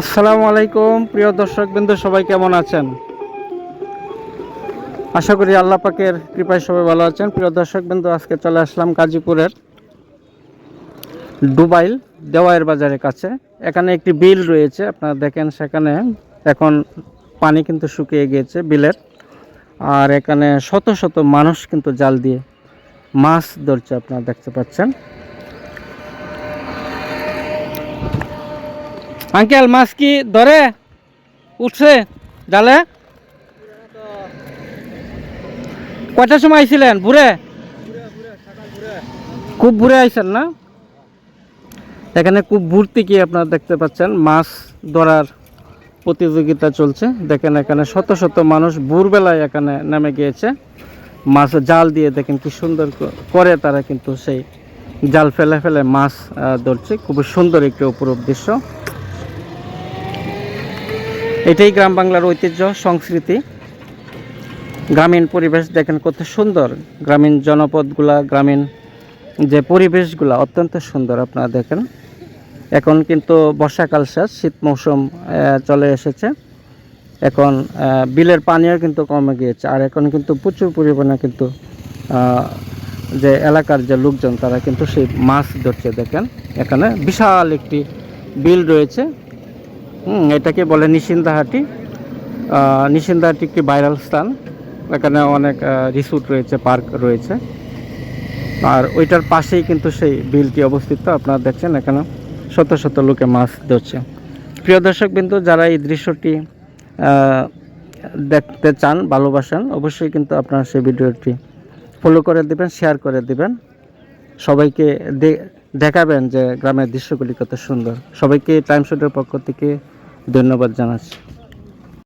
আসসালামু আলাইকুম, প্রিয় দর্শক বিন্দু সবাই কেমন আছেন? আশা করি আল্লাহ পাকের কৃপায় সবাই ভালো আছেন। প্রিয় দর্শক বিন্দু আজকে চলে আসলাম গাজীপুরের ডুবাইল দেওয়ায়ের বাজারের কাছে। এখানে একটি বিল রয়েছে, আপনারা দেখেন সেখানে এখন পানি কিন্তু শুকিয়ে গিয়েছে বিলের। আর এখানে শত শত মানুষ কিন্তু জাল দিয়ে মাছ ধরছে, আপনারা দেখতে পাচ্ছেন। আঙ্কেল, মাছ কি ধরে? উঠছে? জালে? কয়টার সময় আইছিলেন? ভুরে? খুব ভুরে আইছেন না? এখানে খুব ভর্তি কি আপনারা দেখতে পাচ্ছেন? মাছ ধরার প্রতিযোগিতা চলছে। দেখেন এখানে শত শত মানুষ ভোরবেলায় এখানে নেমে গিয়েছে। মাছ জাল দিয়ে দেখেন কি সুন্দর করে তারা কিন্তু সেই জাল ফেলে ফেলে মাছ ধরছে। খুবই সুন্দর একটি অপরূপ দৃশ্য। এটাই গ্রাম বাংলার ঐতিহ্য, সংস্কৃতি। গ্রামীণ পরিবেশ দেখেন কত সুন্দর। গ্রামীণ জনপদগুলা, গ্রামীণ যে পরিবেশগুলা অত্যন্ত সুন্দর আপনারা দেখেন। এখন কিন্তু বর্ষাকাল শেষ, শীত মৌসুম চলে এসেছে। এখন বিলের পানিও কিন্তু কমে গিয়েছে। আর এখন কিন্তু প্রচুর পরিমাণে কিন্তু যে এলাকার যে লোকজন, তারা কিন্তু সেই মাছ ধরছে দেখেন। এখানে বিশাল একটি বিল রয়েছে। হুম, এটাকে বলে নিশিন্দাহাটি। নিশিন্দাহাটি একটি ভাইরাল স্থান। এখানে অনেক রিসোর্ট রয়েছে পার্ক রয়েছে। আর ওইটার পাশেই কিন্তু সেই বিলটি অবস্থিত, আপনারা দেখছেন এখানে। শত শত লোকে মাছ ধরছে। প্রিয় দর্শক বিন্দু যারা এই দৃশ্যটি দেখতে চান, ভালোবাসেন, অবশ্যই কিন্তু আপনারা সেই ভিডিওটি ফলো করে দিবেন শেয়ার করে দিবেন। সবাইকে দেখাবেন যে গ্রামের দৃশ্যগুলি কত সুন্দর। সবাইকে টাইম শুটের পক্ষ থেকে ধন্যবাদ জানাচ্ছি।